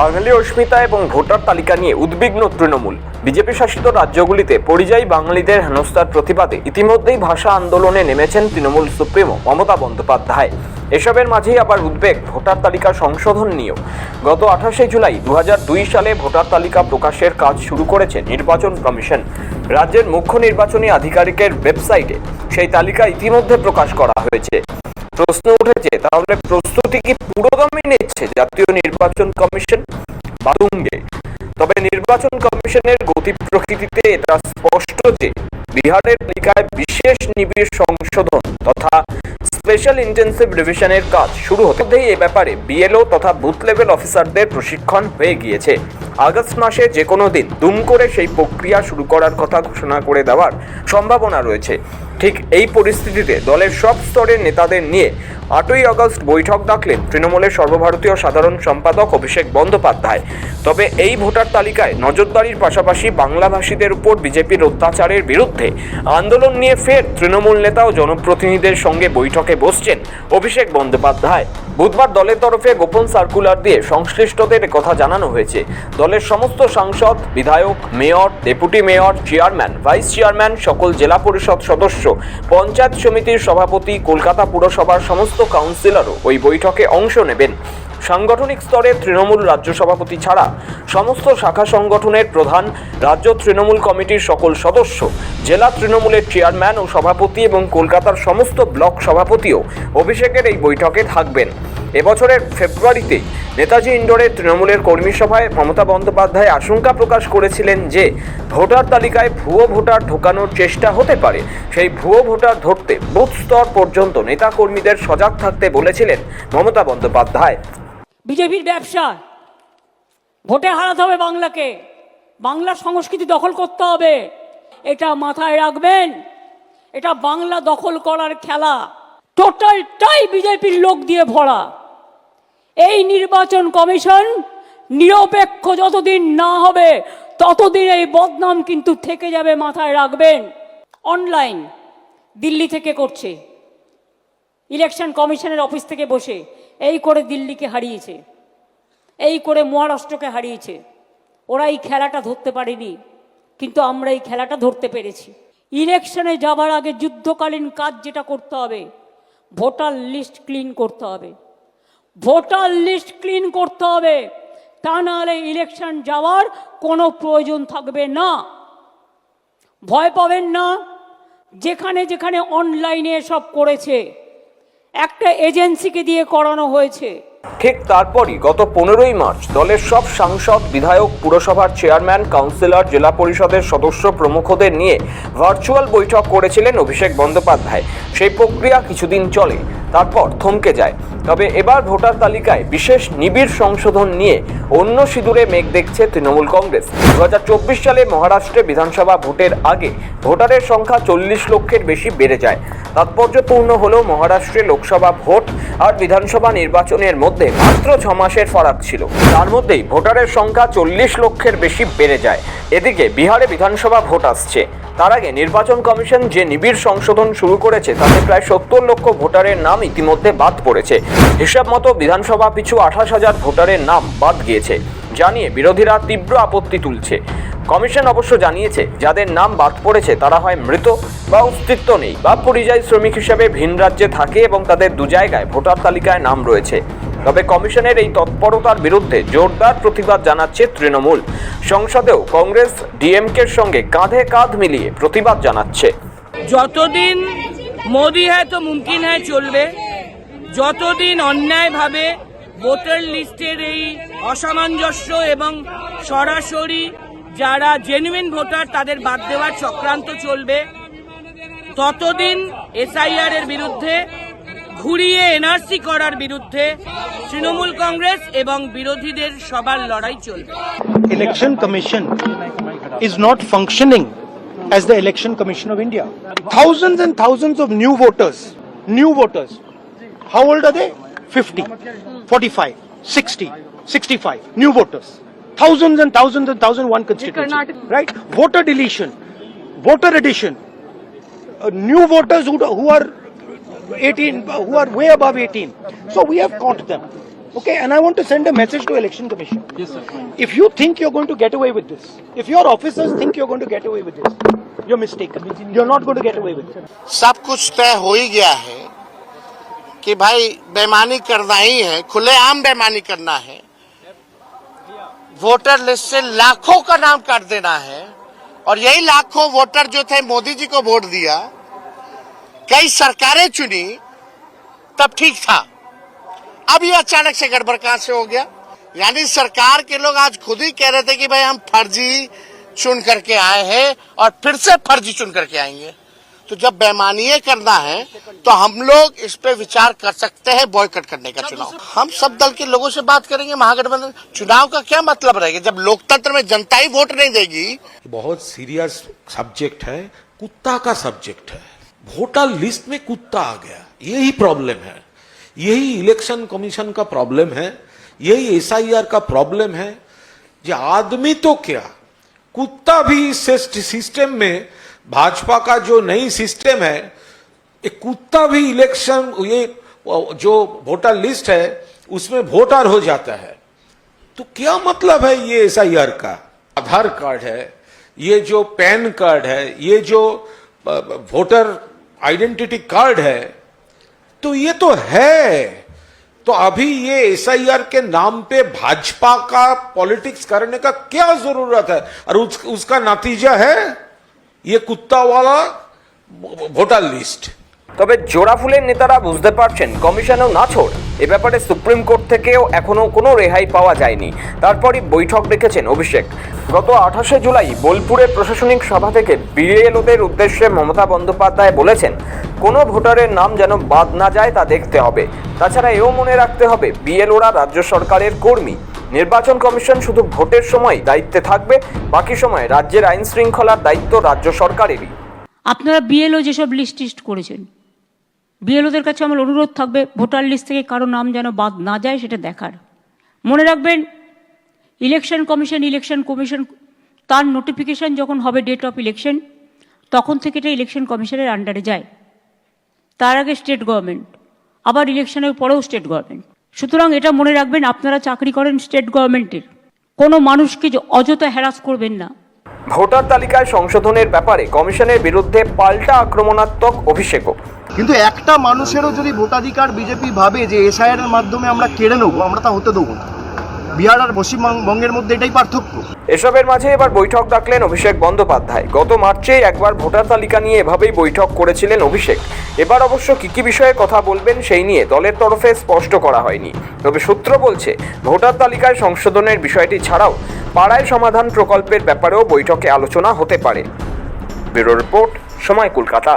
বাঙালি অস্মিতা এবং ভোটার তালিকা নিয়ে উদ্বিগ্ন তৃণমূল। বিজেপি শাসিত রাজ্যগুলিতে পরিযায়ী বাঙালিদের হেনস্থার প্রতিবাদে ইতিমধ্যেই ভাষা আন্দোলনে নেমেছেন তৃণমূল সুপ্রিমো মমতা বন্দ্যোপাধ্যায়। এসবের মাঝেই আবার উদ্বেগ ভোটার তালিকা সংশোধন নিয়েও। গত আঠাশে জুলাই দু হাজার দুই সালে ভোটার তালিকা প্রকাশের কাজ শুরু করেছে নির্বাচন কমিশন। রাজ্যের মুখ্য নির্বাচনী আধিকারিকের ওয়েবসাইটে সেই তালিকা ইতিমধ্যে প্রকাশ করা হয়েছে। প্রশ্ন উঠেছে তাহলে প্রস্তুতি কি পুরোদমে নিচ্ছে জাতীয় নির্বাচন কমিশন? বাতুঙ্গে তবে নির্বাচন কমিশনের গতি প্রকৃতিতে এটা স্পষ্ট যে বিহারের তালিকায় বিশেষ নিবিড় সংশোধন তথা স্পেশাল ইন্টেন্সিভ রিভিশনের কাজ শুরু হতে মধ্যেই এ ব্যাপারে বিএলও তথা বুথ লেভেল অফিসারদের প্রশিক্ষণ হয়ে গিয়েছে। আগস্ট মাসে যে কোনো দিন দুম করে সেই প্রক্রিয়া শুরু করার কথা ঘোষণা করে দেওয়ার সম্ভাবনা রয়েছে। ঠিক এই পরিস্থিতিতে দলের সব স্তরের নেতাদের নিয়ে আটই আগস্ট বৈঠক ডাকলেন তৃণমূলের সর্বভারতীয় সাধারণ সম্পাদক অভিষেক বন্দ্যোপাধ্যায়। তবে এই ভোটার তালিকায় নজরদারির পাশাপাশি বাংলাভাষীদের উপর বিজেপির অত্যাচারের বিরুদ্ধে আন্দোলন নিয়ে ফের তৃণমূল নেতা ও জনপ্রতিনিধিদের সঙ্গে বৈঠকে বসছেন অভিষেক বন্দ্যোপাধ্যায়। বুধবার দলের তরফে গোপন সার্কুলার দিয়ে সংশ্লিষ্টদের কথা জানানো হয়েছে। দলের সমস্ত সাংসদ, বিধায়ক, mayor, deputy mayor, chairman, vice chairman, সকল জেলা পরিষদ সদস্য, পঞ্চায়েত সমিতির সভাপতি, কলকাতা পুরসভার সমস্ত কাউন্সিলরও ওই বৈঠকে অংশ নেবেন। সাংগঠনিক স্তরে তৃণমূল রাজ্য সভাপতি ছাড়া সমস্ত শাখা সংগঠনের প্রধান, রাজ্য তৃণমূল কমিটির সকল সদস্য, জেলা তৃণমূলের চেয়ারম্যান ও সভাপতি এবং কলকাতার সমস্ত ব্লক সভাপতিও অভিষেকের এই বৈঠকে থাকবেন। এবছরের ফেব্রুয়ারিতেই নেতাজি ইন্ডোরের তৃণমূলের কর্মী সভায় মমতা বন্দ্যোপাধ্যায় আশঙ্কা প্রকাশ করেছিলেন যে, ভোটার তালিকায় ভুয়ো ভোটার ঢোকানোর চেষ্টা হতে পারে। সেই ভুয়ো ভোটার ধরতে বুথ স্তর পর্যন্ত নেতাকর্মীদের সজাগ থাকতে বলেছিলেন মমতা বন্দ্যোপাধ্যায়। বিজেপির ব্যবসা। ভোটে হারাতে হবে বাংলাকে। বাংলার সংস্কৃতি দখল করতে হবে। এটা মাথায় রাখবেন। এটা বাংলা দখল করার খেলা। টোটালটাই বিজেপির লোক দিয়ে ভরা। এই নির্বাচন কমিশন নিরপেক্ষ যতদিন না হবে, ততদিন এই বদনাম কিন্তু থেকে যাবে মাথায় রাখবেন। অনলাইন দিল্লি থেকে করছে। ইলেকশন কমিশনের অফিস থেকে বসে। এই করে দিল্লিকে হারিয়েছে, এই করে মহারাষ্ট্রকে হারিয়েছে। ওরা এই খেলাটা ধরতে পারেনি, কিন্তু আমরা এই খেলাটা ধরতে পেরেছি। ইলেকশনে যাবার আগে যুদ্ধকালীন কাজ যেটা করতে হবে, ভোটার লিস্ট ক্লিন করতে হবে। ভোটার লিস্ট ক্লিন করতে হবে, তা নাহলে ইলেকশন যাওয়ার কোনো প্রয়োজন থাকবে না। ভয় পাবেন না, যেখানে যেখানে অনলাইনে সব করেছে। একটা এজেন্সিকে দিয়ে করানো হয়েছে। ঠিক তারপরই গত পনেরোই মার্চ দলের সব সাংসদ, বিধায়ক, পুরসভার চেয়ারম্যান, কাউন্সিলর, জেলা পরিষদের সদস্য প্রমুখদের নিয়ে ভার্চুয়াল বৈঠক করেছিলেন অভিষেক বন্দ্যোপাধ্যায়। সেই প্রক্রিয়া কিছুদিন চলে, তারপর থমকে যায়। তবে এবার ভোটার তালিকায় বিশেষ নিবিড় সংশোধন নিয়ে অন্য সিঁদুরে মেঘ দেখছে তৃণমূল কংগ্রেস। দু হাজার চব্বিশ সালে মহারাষ্ট্রে বিধানসভা ভোটের আগে ভোটারের সংখ্যা চল্লিশ লক্ষের বেশি বেড়ে যায়। তাৎপর্যপূর্ণ হল মহারাষ্ট্রে লোকসভা ভোট আর বিধানসভা নির্বাচনের মধ্যে মাত্র ছ মাসের ফারাক ছিল। তার মধ্যেই ভোটারের সংখ্যা চল্লিশ লক্ষের বেশি বেড়ে যায়। এদিকে বিহারে বিধানসভা ভোট আসছে। তার আগে নির্বাচন কমিশন যে নিবিড় সংশোধন শুরু করেছে, তাতে প্রায় সত্তর লক্ষ ভোটারের নাম ইতিমধ্যে বাদ পড়েছে। হিসাব মতো বিধানসভা পিছু আঠাশ হাজার ভোটারের নাম বাদ গিয়েছে জানিয়ে বিরোধীরা তীব্র আপত্তি তুলছে। কমিশন অবশ্য জানিয়েছে, যাদের নাম বাদ পড়েছে তারা হয় মৃত বা অস্তিত্ব নেই বা পরিযায়ী শ্রমিক হিসেবে ভিন রাজ্যে থাকে এবং তাদের দু জায়গায় ভোটার তালিকায় নাম রয়েছে। তবে কমিশনের এই তৎপরতার বিরুদ্ধে জোরদার প্রতিবাদ জানাচ্ছে তৃণমূল। সংসদেও কংগ্রেস ডিএমকের সঙ্গে কাঁধে কাঁধ মিলিয়ে প্রতিবাদ জানাচ্ছে। যতদিন মোদি হ্যায় তো মুমকিন হ্যায় চলবে, যতদিন অন্যায়ভাবে ভোটার লিস্টের এই অসামঞ্জস্য এবং সরাসরি যারা জেনুইন ভোটার তাদের বাদ দেওয়ার চক্রান্ত চলবে। ততদিন এসআইআর এর বিরুদ্ধে, ঘুরিয়ে এনআরসি করার বিরুদ্ধে তৃণমূল কংগ্রেস এবং বিরোধীদের সবার লড়াই চলবে। Election commission is not functioning as the election commission of India thousands and thousands of new voters new voters how old are they fifty forty five sixty sixty five new voters thousands and thousands and thousands one constituency right voter deletion voter addition uh, new voters who, who are 18 who are way above 18 so we have caught them Okay, and I want to send a message to Election Commission. Yes, sir. If you think you're going to get away with this, if your officers think you're going to get away with this, you're mistaken. You're not going to get away with it. सब कुछ तय हो ही गया है कि भाई बेमानी करना ही है खुलेआम बेमानी करना है वोटर लिस्ट से लाखों का नाम काट देना है। और यही लाखों वोटर जो थे, मोदी जी को वोट दिया, कई सरकारें चुनी, तब ठीक था। अब ये अचानक से गड़बड़ कहाँ से हो गया? यानी सरकार के लोग आज खुद ही कह रहे थे कि भाई हम फर्जी चुन करके आए हैं और फिर से फर्जी चुन करके आएँगे। तो जब बेमानी करना है तो हम लोग इस पे विचार कर सकते हैं बॉयकट करने का चुनाव। हम सब दल के लोगों से बात करेंगे महागठबंधन। चुनाव का क्या मतलब रहेगा? जब लोकतंत्र में जनता ही वोट नहीं देगी। बहुत सीरियस सब्जेक्ट है कुत्ता का सब्जेक्ट है। वोटर लिस्ट में कुत्ता आ गया। यही प्रॉब्लम है। यही इलेक्शन कमीशन का प्रॉब्लम है। यही एसआईआर का प्रॉब्लम है। जो आदमी तो क्या? कुत्ता भी इस सिस्टम में भाजपा का जो नई सिस्टम है एक कुत्ता भी इलेक्शन ये जो वोटर लिस्ट है उसमें वोटर हो जाता है। तो क्या मतलब है ये एस आई आर का? आधार कार्ड है ये जो पैन कार्ड है ये जो वोटर आइडेंटिटी कार्ड है तो ये तो है। तो अभी ये एस आई आर के नाम पे भाजपा का पॉलिटिक्स करने का क्या ज़रूरत है? और उस, उसका नतीजा है ইয়ে কুত্তাওয়ালা ভোটার লিস্ট। তবে জোড়াফুলের নেতারা বুঝতে পারছেন, কমিশনেও না ছোড় এ ব্যাপারে সুপ্রিম কোর্ট থেকেও এখনও কোনো রেহাই পাওয়া যায়নি। তারপরই বৈঠক ডেকেছেন অভিষেক। গত আঠাশে জুলাই বোলপুরে প্রশাসনিক সভা থেকে বিএলওদের উদ্দেশ্যে মমতা বন্দ্যোপাধ্যায় বলেছেন, কোনো ভোটারের নাম যেন বাদ না যায় তা দেখতে হবে। তাছাড়া এও মনে রাখতে হবে, বিএলওরা রাজ্য সরকারের কর্মী। নির্বাচন কমিশন শুধু ভোটের সময় দায়িত্বে থাকবে, বাকি সময় রাজ্যের আইন শৃঙ্খলার দায়িত্ব রাজ্য সরকারেরই। আপনারা বিএলও যেসব লিস্ট টিস্ট করেছেন বিএলওদের কাছে আমার অনুরোধ থাকবে, ভোটার লিস্ট থেকে কারও নাম যেন বাদ না যায় সেটা দেখার। মনে রাখবেন ইলেকশন কমিশন ইলেকশন কমিশন তার নোটিফিকেশন যখন হবে ডেট অফ ইলেকশন তখন থেকে এটা ইলেকশন কমিশনের আন্ডারে যায়। তার আগে স্টেট গভর্নমেন্ট আবার ইলেকশনের পরেও স্টেট গভর্নমেন্ট সুতরাং এটা মনে রাখবেন আপনারা চাকরি করেন স্টেট গভর্নমেন্টের কোনো মানুষকে যে অযথা হ্যারাস করবেন না। ভোটার তালিকায় সংশোধনের ব্যাপারে কমিশনের বিরুদ্ধে পাল্টা আক্রমণাত্মক অভিষেকও। কিন্তু একটা মানুষেরও যদি ভোটাধিকার বিজেপি ভাবে যে এসআইআর এর মাধ্যমে আমরা কেড়ে নেব আমরা তা হতে দেবো না। বিহার আর পশ্চিমবঙ্গের মধ্যে এটাই পার্থক্য। এসবের মাঝে এবার বৈঠক ডাকলেন অভিষেক বন্দ্যোপাধ্যায়। গত মার্চে একবার ভোটার তালিকা নিয়ে এভাবেই বৈঠক করেছিলেন অভিষেক। এবার অবশ্য কী কী বিষয়ে কথা বলবেন সেই নিয়ে দলের তরফে স্পষ্ট করা হয়নি। তবে সূত্র বলছে, ভোটার তালিকায় সংশোধনের বিষয়টি ছাড়াও পাড়ায় সমাধান প্রকল্পের ব্যাপারেও বৈঠকে আলোচনা হতে পারে। ব্যুরো রিপোর্ট, সময় কলকাতা।